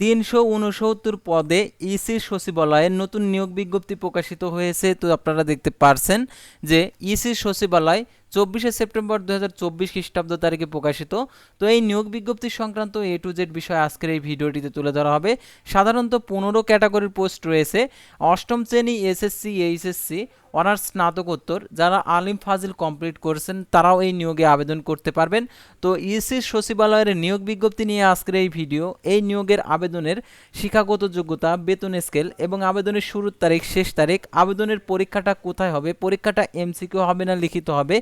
তিনশো উনসত্তর পদে ইসির সচিবালয়ের নতুন নিয়োগ বিজ্ঞপ্তি প্রকাশিত হয়েছে। তো আপনারা দেখতে পারছেন যে ইসির সচিবালয় চব্বিশে সেপ্টেম্বর দু হাজার চব্বিশ খ্রিস্টাব্দ তারিখে প্রকাশিত। তো এই নিয়োগ বিজ্ঞপ্তি সংক্রান্ত এ টু জেড বিষয় আজকের এই ভিডিওটিতে তুলে ধরা হবে। সাধারণত পনেরো ক্যাটাগরির পোস্ট রয়েছে। অষ্টম শ্রেণি এসএসসি এইচএসসি অনার্স স্নাতকোত্তর, যারা আলিম ফাজিল কমপ্লিট করেছেন, তারাও এই নিয়োগে আবেদন করতে পারবেন। তো ইসির সচিবালয়ের নিয়োগ বিজ্ঞপ্তি নিয়ে আজকের এই ভিডিও। এই নিয়োগের আবেদনের শিক্ষাগত যোগ্যতা, বেতন স্কেল এবং আবেদনের শুরুর তারিখ, শেষ তারিখ, আবেদনের পরীক্ষাটা কোথায় হবে, পরীক্ষাটা এমসিকিউ হবে না লিখিত হবে।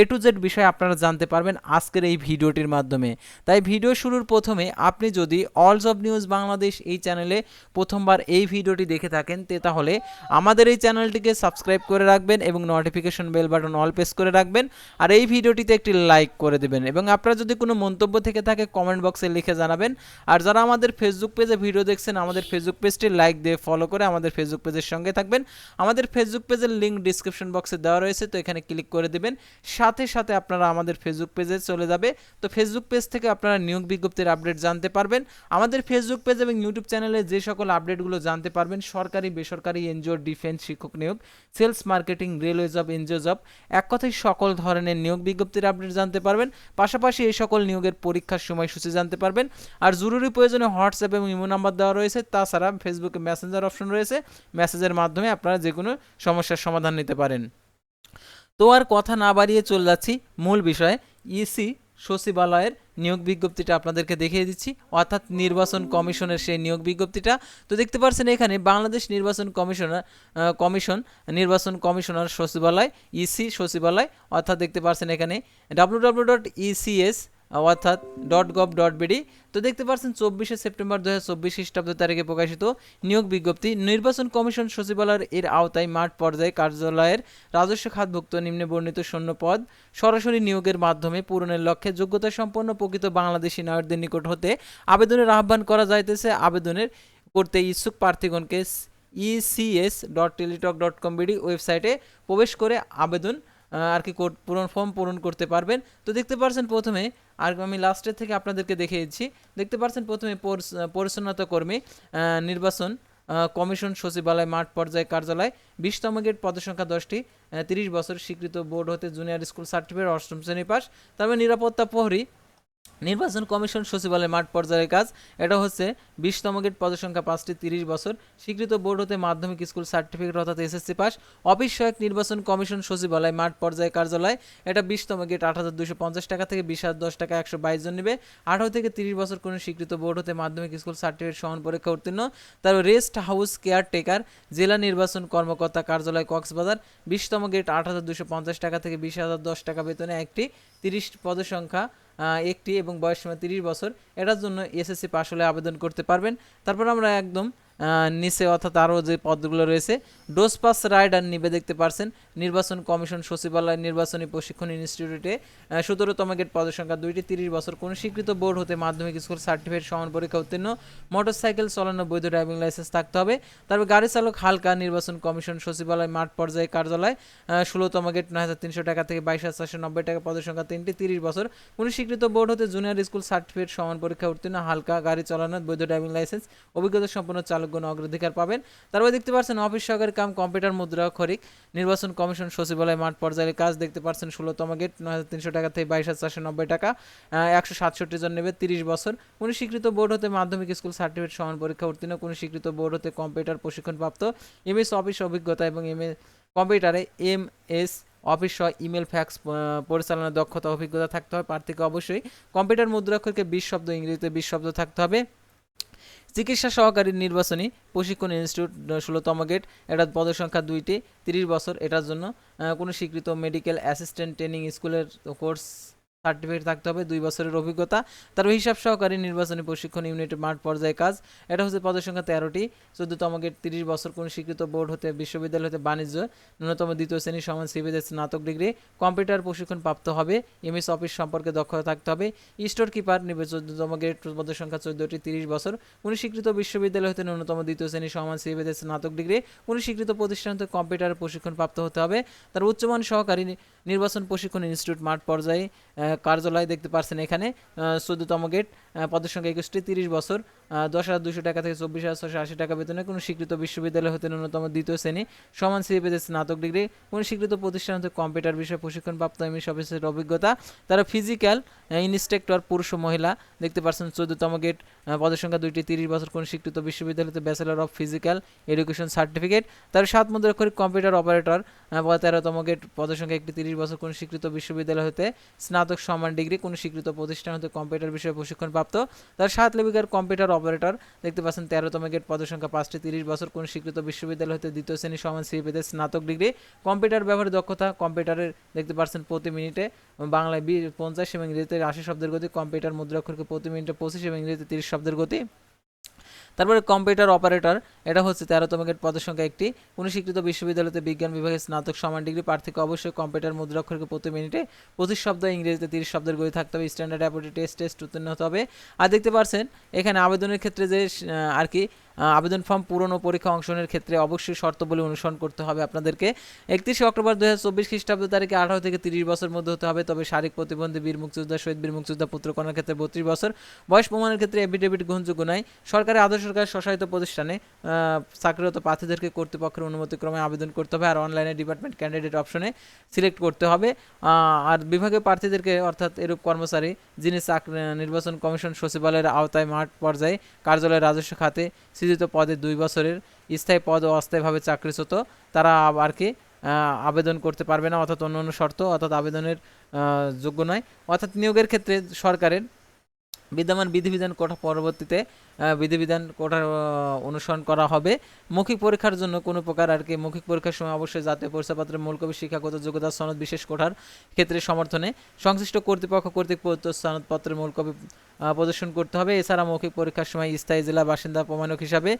এ টু জেড বিষয়ে আপনারা জানতে পারবেন আজকের এই ভিডিওটির মাধ্যমে। তাই ভিডিও শুরুর প্রথমে আপনি যদি অলস অব নিউজ বাংলাদেশ এই চ্যানেলে প্রথমবার এই ভিডিওটি দেখে থাকেন, তে তাহলে আমাদের এই চ্যানেলটিকে সাবস্ক্রাইব করে রাখবেন এবং notification bell button all press করে রাখবেন। আর এই ভিডিওটিতে একটি লাইক করে দেবেন এবং আপনারা যদি কোনো মন্তব্য থেকে থাকে কমেন্ট বক্সে লিখে জানাবেন। আর যারা আমাদের ফেসবুক পেজে ভিডিও দেখছেন, আমাদের ফেসবুক পেজটি লাইক দিয়ে ফলো করে আমাদের ফেসবুক পেজের সঙ্গে থাকবেন। আমাদের ফেসবুক পেজের লিঙ্ক ডিসক্রিপশন বক্সে দেওয়া রয়েছে, তো এখানে ক্লিক করে দেবেন। সাথে সাথে আপনারা আমাদের ফেসবুক পেজে চলে যাবে। তো ফেসবুক পেজ থেকে আপনারা নিয়োগ বিজ্ঞপ্তির আপডেট জানতে পারবেন। আমাদের ফেসবুক পেজ এবং ইউটিউব চ্যানেলে যে সকল আপডেটগুলো জানতে পারবেন, সরকারি, বেসরকারি এনজিও ডিফেন্স শিক্ষক নিয়োগ sales marketing railway job NGO job এক কথায় সকল ধরনের নিয়োগ বিজ্ঞপ্তির আপডেট জানতে পারবেন। পাশাপাশি এই সকল নিয়োগের পরীক্ষার সময়সূচি জানতে পারবেন। আর জরুরি প্রয়োজনে হোয়াটসঅ্যাপ এবং ইমো নাম্বার দেওয়া রয়েছে। তাছাড়া ফেসবুকে মেসেঞ্জার অপশন রয়েছে। মেসেজের মাধ্যমে আপনারা যে কোনো সমস্যার সমাধান নিতে পারেন। তো আর কথা না বাড়িয়ে চলে যাচ্ছি মূল বিষয়ে। ইসি সচিবালয়ের নিয়োগ বিজ্ঞপ্তিটা আপনাদেরকে দেখিয়ে দিচ্ছি। অর্থাৎ নির্বাচন কমিশনের সেই নিয়োগ বিজ্ঞপ্তিটা। তো দেখতে পাচ্ছেন এখানে বাংলাদেশ নির্বাচন কমিশনার কমিশন, নির্বাচন কমিশনার সচিবালয়, ইসি সচিবালয়, অর্থাৎ দেখতে পাচ্ছেন এখানে ডাব্লু ডট ইসিএস অর্থাৎ ডট গভ ডট বিডি তো দেখতে পাচ্ছেন চব্বিশে সেপ্টেম্বর দু হাজার চব্বিশ খ্রিস্টাব্দ তারিখে প্রকাশিত নিয়োগ বিজ্ঞপ্তি। নির্বাচন কমিশন সচিবালয়ের এর আওতায় মাঠ পর্যায়ে কার্যালয়ের রাজস্ব খাতভুক্ত নিম্নে বর্ণিত শূন্য পদ সরাসরি নিয়োগের মাধ্যমে পূরণের লক্ষ্যে যোগ্যতা সম্পন্ন প্রকৃত বাংলাদেশি নাগরিকদের নিকট হতে আবেদনের আহ্বান করা যাইতেছে। আবেদনের করতে ইচ্ছুক প্রার্থীগণকে ECS dot Teletalk dot com BD ওয়েবসাইটে প্রবেশ করে আবেদন আর কি কোড পূরণ ফর্ম পূরণ করতে পারবেন। তো দেখতে পারছেন প্রথমে, আর আমি লাস্টের থেকে আপনাদেরকে দেখিয়েছি, দেখতে পারছেন প্রথমে পরিচ্ছন্নতা কর্মী নির্বাচন কমিশন সচিবালয় মাঠ পর্যায়ে কার্যালয়, বিশতম গেট পদসংখ্যা দশটি তিরিশ বছর স্বীকৃত বোর্ড হতে জুনিয়র স্কুল সার্টিফিকেট অষ্টম শ্রেণি পাস, তারপরে নিরাপত্তা প্রহরী নির্বাচন কমিশন সচিবালয় মাঠ পর্যায়ের কাজ। এটা হচ্ছে বিশতম গেট পদসংখ্যা পাঁচটি, তিরিশ বছর। স্বীকৃত বোর্ড হতে মাধ্যমিক স্কুল সার্টিফিকেট অর্থাৎ এসএসসি পাস। অফিস সহায়ক নির্বাচন কমিশন সচিবালয় মাঠ পর্যায়ে কার্যালয়। এটা বিশতম গেট, আট হাজার দুশো পঞ্চাশ টাকা থেকে বিশ হাজার দশ টাকা একশো বাইশ জন নেবে। আঠারো থেকে তিরিশ বছর কোনো স্বীকৃত বোর্ড হতে মাধ্যমিক স্কুল সার্টিফিকেট সমান পরীক্ষা উত্তীর্ণ। তারপর রেস্ট হাউস কেয়ার টেকার জেলা নির্বাচন কর্মকর্তা কার্যালয় কক্সবাজার। বিশতম গেট, আট হাজার দুশো পঞ্চাশ টাকা থেকে বিশ হাজার দশ টাকা বেতনে একটি। তিরিশ পদসংখ্যা একটি এবং বয়স সীমা তিরিশ বছর, এটার জন্য এসএসসি পাস হলে আবেদন করতে পারবেন। তারপর আমরা একদম নিচে অর্থাৎ আরও যে পদগুলো রয়েছে, ডোজ পাস রাইডার নিবে দেখতে পারছেন। নির্বাচন কমিশন সচিবালয়, নির্বাচনী প্রশিক্ষণ ইনস্টিটিউটে। সতেরোতম গেট পদসংখ্যা দুইটি, তিরিশ বছর। কোনো স্বীকৃত বোর্ড হতে মাধ্যমিক স্কুল সার্টিফিকেট সমান পরীক্ষা উত্তীর্ণ। মোটর সাইকেল চালানো বৈধ ড্রাইভিং লাইসেন্স থাকতে হবে। তারপর গাড়ি চালক হালকা নির্বাচন কমিশন সচিবালয় মাঠ পর্যায়ে কার্যালয়। ষোলোতম গেট নয় হাজার তিনশো টাকা থেকে বাইশ হাজার চারশো নব্বই টাকা পদসংখ্যা তিনটি, তিরিশ বছর। কোনো স্বীকৃত বোর্ড হতে জুনিয়র স্কুল সার্টিফিকেট সমান পরীক্ষা উত্তীর্ণ। হালকা গাড়ি চালানো বৈধ ড্রাইভিং লাইসেন্স। অভিজ্ঞতা সম্পন্ন চালকগণ অগ্রাধিকার পাবেন। তারপরে দেখতে পাচ্ছেন অফিস সহকারী কাম, কম্পিউটার মুদ্রা খরিক নির্বাচন কমিশন, সচিবালয়, মাঠ পর্যায়ে কাজ দেখতে পাচ্ছেন ষোলোতম গেট, নয় হাজার তিনশো টাকা থেকে বাইশ হাজার চারশো নব্বই টাকা। একশো সাতষট্টি জন নেবে তিরিশ বছর। কোনো স্বীকৃত বোর্ড হতে মাধ্যমিক স্কুল সার্টিফিকেট সমান পরীক্ষা উত্তীর্ণ। কোনো স্বীকৃত বোর্ড হতে কম্পিউটার প্রশিক্ষণপ্রাপ্ত। এম এস অফিস অভিজ্ঞতা এবং এম কম্পিউটারে এম এস অফিস সহ ইমেল, ফ্যাক্স পরিচালনার দক্ষতা, অভিজ্ঞতা থাকতে হবে। প্রার্থীকে অবশ্যই কম্পিউটার মুদ্রাক্ষরকে বিশ শব্দ, ইংরেজিতে বিশ শব্দ থাকতে হবে। চিকিৎসা সহকারী নির্বাচনী প্রশিক্ষণ ইনস্টিটিউট ষোলোতম গেট। এটার পদের সংখ্যা দুইটি, তিরিশ বছর। এটার জন্য কোনো স্বীকৃত মেডিকেল অ্যাসিস্ট্যান্ট ট্রেনিং স্কুলের কোর্স সার্টিফিকেট থাকতে হবে, দুই বছরের অভিজ্ঞতা। তার হিসাব সহকারী নির্বাচনী প্রশিক্ষণ ইউনিট মাঠ পর্যায়ে কাজ। এটা হচ্ছে পদের সংখ্যা তেরোটি। চোদ্দতম গেট তিরিশ বছর কোনো স্বীকৃত বোর্ড হতে, বিশ্ববিদ্যালয় হতে বাণিজ্য, ন্যূনতম দ্বিতীয় শ্রেণি সমান সিভিদের স্নাতক ডিগ্রি, কম্পিউটার প্রশিক্ষণ প্রাপ্ত হবে, এমএস অফিস সম্পর্কে দক্ষতা থাকতে হবে। স্টোর কিপার নিবে চোদ্দতম গেট পদের সংখ্যা চোদ্দটি, তিরিশ বছর। কোনো স্বীকৃত বিশ্ববিদ্যালয় হতে ন্যূনতম দ্বিতীয় শ্রেণি সমান সিভিদের স্নাতক ডিগ্রি কোনো স্বীকৃত প্রতিষ্ঠান হতে কম্পিউটার প্রশিক্ষণ প্রাপ্ত হতে হবে। তার উচ্চমান সহকারী নির্বাচন প্রশিক্ষণ ইনস্টিটিউট মাঠ পর্যায়ে কার্যালয় দেখতে পাচ্ছেন এখানে চোদ্দতম গেট। পদের সংখ্যা একুশটি, তিরিশ বছর দশ হাজার দুশো টাকা থেকে চব্বিশ হাজার ছশো আশি টাকা বেতনে কোনো স্বীকৃত বিশ্ববিদ্যালয় হতে ন্যূনতম দ্বিতীয় শ্রেণি, সমান সিএ পেতে স্নাতক ডিগ্রি, কোনো স্বীকৃত প্রতিষ্ঠান হতে কম্পিউটার বিষয়ে প্রশিক্ষণপ্রাপ্ত এমএস অফিসের অভিজ্ঞতা, তারা ফিজিক্যাল ইনস্ট্রাক্টর, পুরুষ ও মহিলা, দেখতে পাচ্ছেন চোদ্দতম গেট পদের সংখ্যা দুইটি, তিরিশ বছর, কোন স্বীকৃত বিশ্ববিদ্যালয়তে bachelor of physical education certificate, তার সাত মুদ্রাক্ষরিক কম্পিউটার অপারেটর তেরোতম গেট, পদের সংখ্যা একটি, তিরিশ বছর, কোন স্বীকৃত বিশ্ববিদ্যালয় হতে স্নাতক সমান ডিগ্রি, কোন স্বীকৃত প্রতিষ্ঠান হতে কম্পিউটার বিষয়ে প্রশিক্ষণপ্রাপ্ত তার সাত লেবিকার কম্পিউটার অপারেটর, দেখতে পাচ্ছেন তেরোতম গেট পদসংখ্যা সংখ্যা পাঁচটি তিরিশ বছর কোন স্বীকৃত বিশ্ববিদ্যালয় হতে দ্বিতীয় শ্রেণি সমান সিপিতে পেতে স্নাতক ডিগ্রি। কম্পিউটার ব্যবহারের দক্ষতা, কম্পিউটারের দেখতে পাচ্ছেন প্রতি মিনিটে বাংলায় পঞ্চাশ এবং ইংরেজিতে আশি শব্দের গতি, কম্পিউটার মুদ্রাক্ষরকে প্রতি মিনিটে পঁচিশ এবং ইংরেজিতে তিরিশ শব্দের গতি। তারপরে কম্পিউটার অপারেটর, এটা হচ্ছে তেরোতম গেট পদের সংখ্যা একটি। কোনো স্বীকৃত বিশ্ববিদ্যালয়তে বিজ্ঞান বিভাগে স্নাতক, সমান ডিগ্রি, প্রার্থীকে অবশ্যই কম্পিউটার মুদ্রাক্ষরকে প্রতি মিনিটে পঁচিশ শব্দ, ইংরেজিতে তিরিশ শব্দের গড়ে থাকতে হবে, স্ট্যান্ডার্ড অ্যাপোটি টেস্ট টেস্ট উত্তীর্ণ হতে হবে। আর দেখতে পাচ্ছেন, এখানে আবেদনের ক্ষেত্রে যে আর কি আবেদন ফর্ম পূরণ ও পরীক্ষা অংশনের ক্ষেত্রে অবশ্যই শর্তবলী অনুসরণ করতে হবে আপনাদেরকে। একত্রিশে অক্টোবর দু হাজার চব্বিশ খ্রিস্টাব্দ তারিখে আঠারো থেকে তিরিশ বছর মধ্যে হতে হবে, তবে শারীরিক প্রতিবন্ধী বীর মুক্তিযোদ্ধা, শহীদ বীর মুক্তিযোদ্ধা পুত্রকন্যার ক্ষেত্রে বত্রিশ বছর। বয়স প্রমাণের ক্ষেত্রে এফিডেভিট গ্রহণযোগ্য নয়। সরকারি আধা সরকার স্বশাসিত প্রতিষ্ঠানে চাকরিরত প্রার্থীদেরকে কর্তৃপক্ষের অনুমতিক্রমে আবেদন করতে হবে আর অনলাইনে ডিপার্টমেন্ট ক্যান্ডিডেট অপশনে সিলেক্ট করতে হবে। আর বিভাগীয় প্রার্থীদেরকে অর্থাৎ এরূপ কর্মচারী যিনি চাকরি, নির্বাচন কমিশন সচিবালয়ের আওতায় মাঠ পর্যায়ে কার্যালয় রাজস্ব খাতে সৃজিত পদে দুই বছরের স্থায়ী পদ ও অস্থায়ীভাবে চাকরিচ্যুত তারা আর কি আবেদন করতে পারবে না, অর্থাৎ অন্য অন্য শর্ত, অর্থাৎ আবেদনের যোগ্য নয়। অর্থাৎ নিয়োগের ক্ষেত্রে সরকারের বিদ্যমান বিধিবিধান কোটা পরবর্তীতে বিধিবিধান আহ, অনুসরণ করা হবে। মৌখিক পরীক্ষার জন্য কোনো প্রকার আর কি মৌখিক পরীক্ষার সময় অবশ্যই জাতীয় পরিচয়পত্রের মূলকবি শিক্ষাগত যোগ্যতা সনদ বিশেষ কোটার ক্ষেত্রে সমর্থনে সংশ্লিষ্ট কর্তৃপক্ষ কর্তৃক প্রদত্ত সনদপত্রের মূলকবি প্রদর্শন করতে হবে। এছাড়া মৌখিক পরীক্ষার সময় স্থায়ী জেলা বাসিন্দা প্রমাণক হিসাবে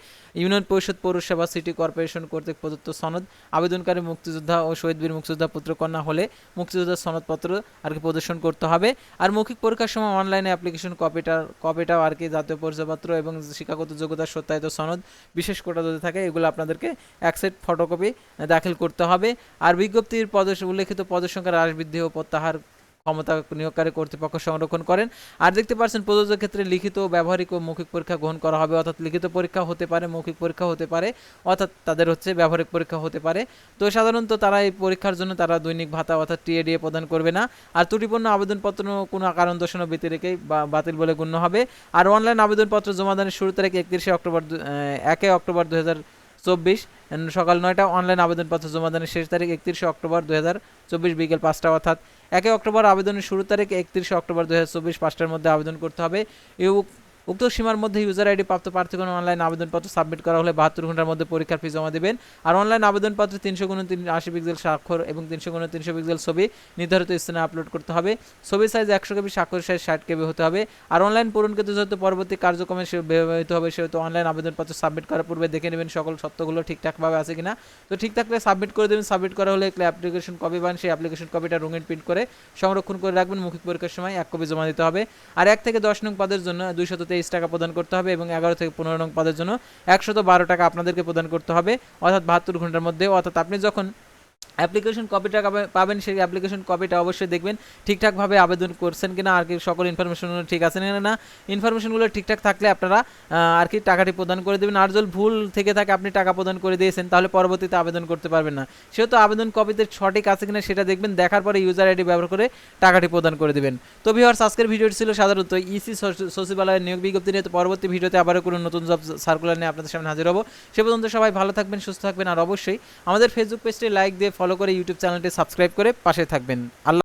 ইউনিয়ন পরিষদ পৌরসভা সিটি কর্পোরেশন কর্তৃক প্রদত্ত সনদ আবেদনকারী মুক্তিযোদ্ধা ও শহীদ বীর মুক্তিযোদ্ধা পুত্রকন্যা হলে মুক্তিযোদ্ধার সনদপত্র আর কি প্রদর্শন করতে হবে। আর মৌখিক পরীক্ষার সময় অনলাইনে অ্যাপ্লিকেশন কপিটার কপিটাও আর কি জাতীয় পরিচয়পত্র এবং শিক্ষাগত যোগ্যতার সত্যায়িত সনদ বিশেষ কোটা যদি থাকে, এগুলো আপনাদেরকে এক সেট ফটোকপি দাখিল করতে হবে। আর বিজ্ঞপ্তির পদ উল্লেখিত পদের সংখ্যা হ্রাস বৃদ্ধি ও প্রত্যাহার ক্ষমতা নিয়োগকারী কর্তৃপক্ষ সংরক্ষণ করেন। আর দেখতে পাচ্ছেন, প্রযোজ্য ক্ষেত্রে লিখিত, ব্যবহারিক ও মৌখিক পরীক্ষা গ্রহণ করা হবে। অর্থাৎ লিখিত পরীক্ষা হতে পারে, মৌখিক পরীক্ষা হতে পারে, অর্থাৎ তাদের হচ্ছে ব্যবহারিক পরীক্ষা হতে পারে। তো সাধারণত তারা এই পরীক্ষার জন্য তারা দৈনিক ভাতা অর্থাৎ টিএডিএ প্রদান করবে না। আর ত্রুটিপূর্ণ আবেদনপত্র কোনো কারণ দর্শানো ব্যতি রেখেই বা- বাতিল বলে গণ্য হবে। আর অনলাইন আবেদনপত্র জমা দানের শুরু তারিখ একত্রিশে অক্টোবর একে অক্টোবর দু চব্বিশ সকাল নয়টা অনলাইন আবেদনপত্র জমা দানের শেষ তারিখ একত্রিশে অক্টোবর দু হাজার চব্বিশ বিকেল পাঁচটা, অর্থাৎ একে অক্টোবর আবেদনের শুরু তারিখ একত্রিশে অক্টোবর দু হাজার চব্বিশ পাঁচটার মধ্যে আবেদন করতে হবে। উক- উক্ত সীমার মধ্যে ইউজার আইডি প্রাপ্ত প্রার্থীগণ অনলাইন আবেদনপত্র সাবমিট করা হলে বাহাত্তর ঘণ্টার মধ্যে পরীক্ষার ফি জমা দেবেন। আর অনলাইন আবেদনপত্রে তিনশো গুণ তিন আশি পিক্সেল স্বাক্ষর এবং তিনশো গুণ তিনশো পিক্সেল ছবি নির্ধারিত স্থানে আপলোড করতে হবে। ছবি সাইজ একশো কেবি, স্বাক্ষর সাইজ ষাট কেবি হতে হবে। আর অনলাইন পূরণকৃত যেহেতু পরবর্তী কার্যক্রমে সে ব্যবহৃত হবে, সেহেতু অনলাইন আবেদনপত্র সাবমিট করার পূর্বে দেখে নেবেন সকল সত্যগুলো ঠিকঠাকভাবে আছে কিনা। তো ঠিক থাকলে সাবমিট করে দেবেন। সাবমিট করা হলে একটা অ্যাপ্লিকেশন কপি পান সেই অ্যাপ্লিকেশন কপিটা রঙিন প্রিন্ট করে সংরক্ষণ করে রাখবেন। মৌখিক পরীক্ষার সময় এক কপি জমা দিতে হবে। আর এক থেকে দশ নং পদের জন্য দুইশত তেইশ টাকা প্রদান করতে হবে এবং এগারো থেকে পনেরো নং পদের জন্য একশত বারো টাকা আপনাদেরকে প্রদান করতে হবে, অর্থাৎ বাহাত্তর ঘণ্টার মধ্যে। অর্থাৎ আপনি যখন অ্যাপ্লিকেশন কপিটা পাবেন, সেই অ্যাপ্লিকেশন কপিটা অবশ্যই দেখবেন। ঠিকঠাকভাবে আবেদন করছেন কিনা, আর কি সকল ইনফরমেশনগুলো ঠিক আছে না না ইনফরমেশনগুলো ঠিকঠাক থাকলে আপনারা আর কি টাকাটি প্রদান করে দেবেন। আর যদি ভুল থেকে থাকে, আপনি টাকা প্রদান করে দিয়েছেন, তাহলে পরবর্তীতে আবেদন করতে পারবেন না। সেহেতু আবেদন কপিতে সঠিক আছে কিনা সেটা দেখবেন, দেখার পরে ইউজার আইডি ব্যবহার করে টাকাটি প্রদান করে দেবেন। তো ভিউয়ার্স আজকের ভিডিওটি ছিল সাধারণত ইসি সচিবালয়ের নিয়োগ বিজ্ঞপ্তি নিয়ে। তো পরবর্তী ভিডিওতে আবারও কোনো নতুন জব সার্কুলার নিয়ে আপনাদের সামনে হাজির হব। সে পর্যন্ত সবাই ভালো থাকবেন, সুস্থ থাকবেন, আর অবশ্যই আমাদের ফেসবুক পেজটি লাইক দিয়ে ফলো করে ইউটিউব চ্যানেলটি সাবস্ক্রাইব করে পাশে থাকবেন। আল্লাহ